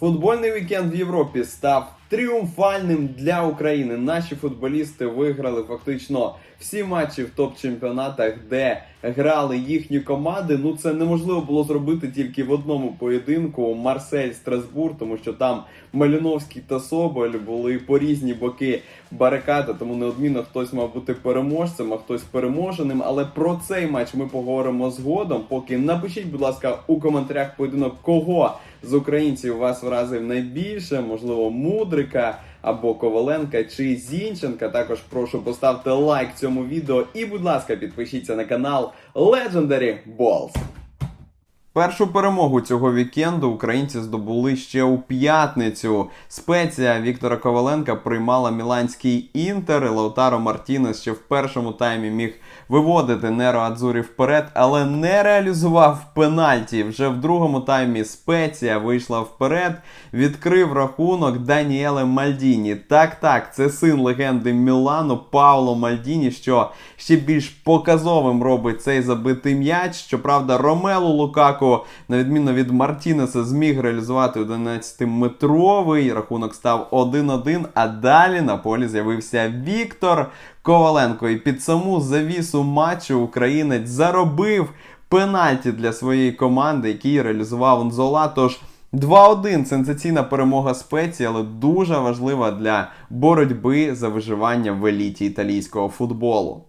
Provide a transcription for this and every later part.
Футбольний вікенд в Європі став тріумфальним для України. Наші футболісти виграли фактично всі матчі в топ-чемпіонатах, де грали їхні команди. Ну це неможливо було зробити тільки в одному поєдинку Марсель Страсбур, тому що там Маліновський та Соболь були по різні боки барикади, тому неодмінно хтось мав бути переможцем, а хтось переможеним. Але про цей матч ми поговоримо згодом. Поки напишіть, будь ласка, у коментарях поєдинок, кого з українців вас вразив найбільше, можливо, Мудрика або Коваленка чи Зінченка. Також прошу поставте лайк цьому відео і, будь ласка, підпишіться на канал Legendary Balls. Першу перемогу цього вікенду українці здобули ще у п'ятницю. Спеція Віктора Коваленка приймала міланський інтер. і Лаутаро Мартінес ще в першому таймі міг виводити Неро Адзурі вперед, але не реалізував пенальті. Вже в другому таймі спеція вийшла вперед, відкрив рахунок Даніеле Мальдіні. Так, так, це син легенди Мілану Пауло Мальдіні, що ще більш показовим робить цей забитий м'яч. Щоправда, Ромелу Лукаку, на відміну від Мартінеса, зміг реалізувати 11-метровий. Рахунок став 1-1, а далі на полі з'явився Віктор Коваленко. І під саму завісу матчу українець заробив пенальті для своєї команди, який реалізував Нзола. Тож 2-1 сенсаційна перемога спеції, але дуже важлива для боротьби за виживання в еліті італійського футболу.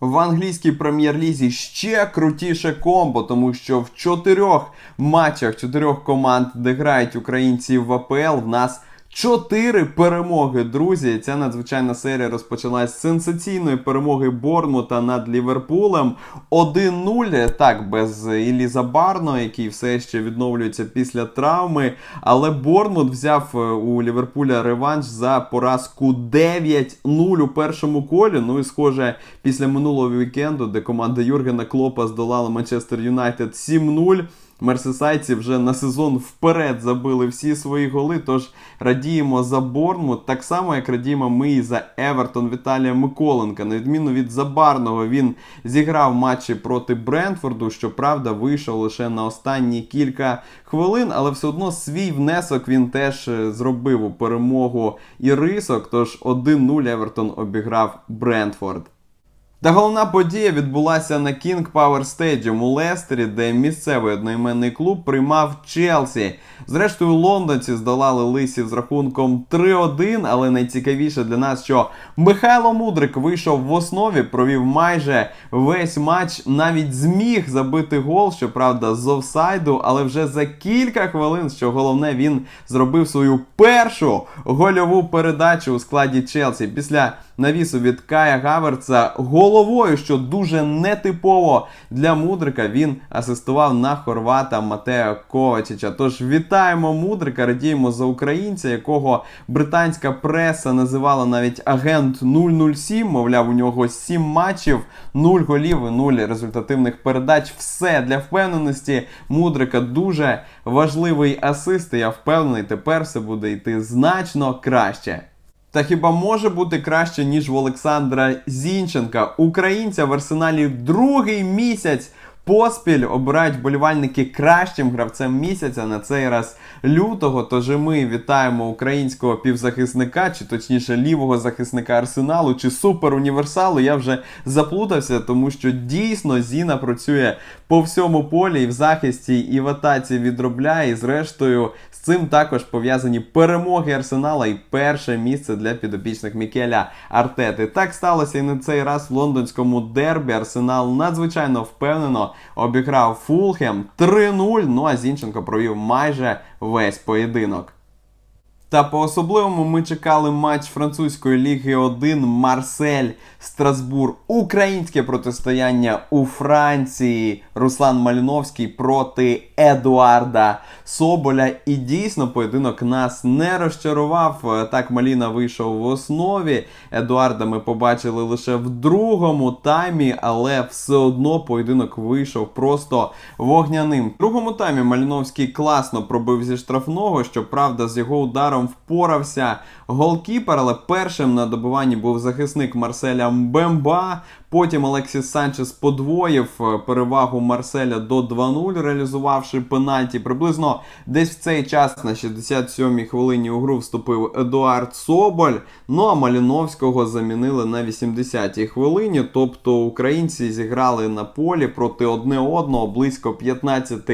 В англійській прем'єр-лізі ще крутіше комбо, тому що в чотирьох матчах чотирьох команд, де грають українці в АПЛ, в нас чотири перемоги, друзі. Ця надзвичайна серія розпочалась з сенсаційної перемоги Борнмута над Ліверпулем. 1-0, так, без Іліза Барно, який все ще відновлюється після травми. Але Борнмут взяв е, у Ліверпуля реванш за поразку 9-0 у першому колі. Ну і схоже, після минулого вікенду, де команда Юргена Клопа здолала Манчестер Юнайтед 7-0. Мерсисайці вже на сезон вперед забили всі свої голи. Тож радіємо за Борнмут, так само як радіємо ми і за Евертон Віталія Миколенка. На відміну від Забарного, він зіграв матчі проти Брентфорду. Щоправда, вийшов лише на останні кілька хвилин, але все одно свій внесок він теж е, зробив у перемогу і рисок. Тож 1-0 Евертон обіграв Брентфорд. Та головна подія відбулася на King Power Stadium у Лестері, де місцевий одноіменний клуб приймав Челсі. Зрештою, лондонці здолали лисів з рахунком 3-1, але найцікавіше для нас, що Михайло Мудрик вийшов в основі, провів майже весь матч, навіть зміг забити гол, щоправда, з офсайду, але вже за кілька хвилин, що головне, він зробив свою першу гольову передачу у складі Челсі. Після навісу від Кая Гаверца головою, що дуже нетипово для Мудрика, він асистував на хорвата Матео Ковачича. Тож вітаємо Мудрика, радіємо за українця, якого британська преса називала навіть агент 007. Мовляв, у нього 7 матчів, 0 голів і 0 результативних передач. Все для впевненості Мудрика дуже важливий асист. І я впевнений, тепер все буде йти значно краще. Та хіба може бути краще, ніж в Олександра Зінченка? Українця в арсеналі другий місяць поспіль обирають вболівальники кращим гравцем місяця на цей раз лютого. Тож і ми вітаємо українського півзахисника, чи точніше лівого захисника арсеналу, чи суперуніверсалу. Я вже заплутався, тому що дійсно Зіна працює по всьому полі і в захисті, і в атаці відробляє. І зрештою з цим також пов'язані перемоги Арсенала і перше місце для підопічних Мікеля Артети. Так сталося і на цей раз в лондонському дербі. Арсенал надзвичайно впевнено обіграв Фулхем 3-0. Ну а Зінченко провів майже весь поєдинок. Та по-особливому ми чекали матч французької ліги 1 Марсель Страсбур. Українське протистояння у Франції. Руслан Маліновський проти Едуарда Соболя. І дійсно поєдинок нас не розчарував. Так Маліна вийшов в основі. Едуарда ми побачили лише в другому таймі, але все одно поєдинок вийшов просто вогняним. В другому таймі Маліновський класно пробив зі штрафного. Щоправда, з його ударом Соболем впорався голкіпер, але першим на добуванні був захисник Марселя Мбемба. Потім Алексіс Санчес подвоїв е, перевагу Марселя до 2-0, реалізувавши пенальті. Приблизно десь в цей час на 67-й хвилині у гру вступив Едуард Соболь. Ну а Маліновського замінили на 80-й хвилині. Тобто українці зіграли на полі проти одне одного близько 15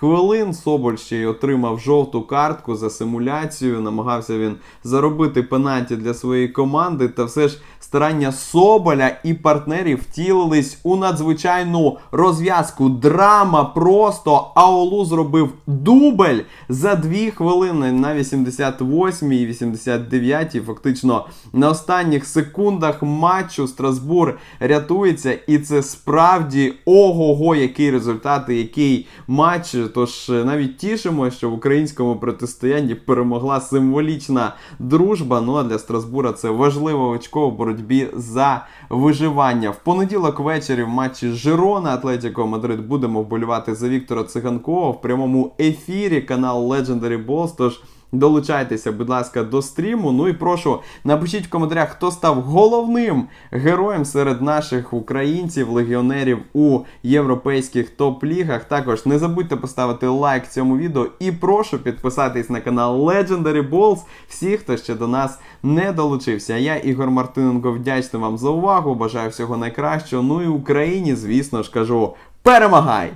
хвилин. Соболь ще й отримав жовту картку за симуляцію. Намагався він заробити пенальті для своєї команди. Та все ж старання Соболя і партнерів втілились у надзвичайну розв'язку. Драма просто Аолу зробив дубль за дві хвилини на 88 і 89 Фактично на останніх секундах матчу Страсбур рятується, і це справді ого-го, який результат який матч. Тож е, навіть тішимо, що в українському протистоянні перемогла символічна дружба. Ну а для Страсбура це важливе очко в боротьбі за виживання. В понеділок ввечері в матчі Жирона Атлетіко Мадрид будемо вболівати за Віктора Циганкова в прямому ефірі канал Legendary Balls. Тож Долучайтеся, будь ласка, до стріму. Ну і прошу, напишіть в коментарях, хто став головним героєм серед наших українців, легіонерів у європейських топ-лігах. Також не забудьте поставити лайк цьому відео і прошу підписатись на канал Legendary Balls. Всі, хто ще до нас не долучився. Я, Ігор Мартиненко, вдячний вам за увагу. Бажаю всього найкращого. Ну і Україні, звісно ж, кажу: перемагай!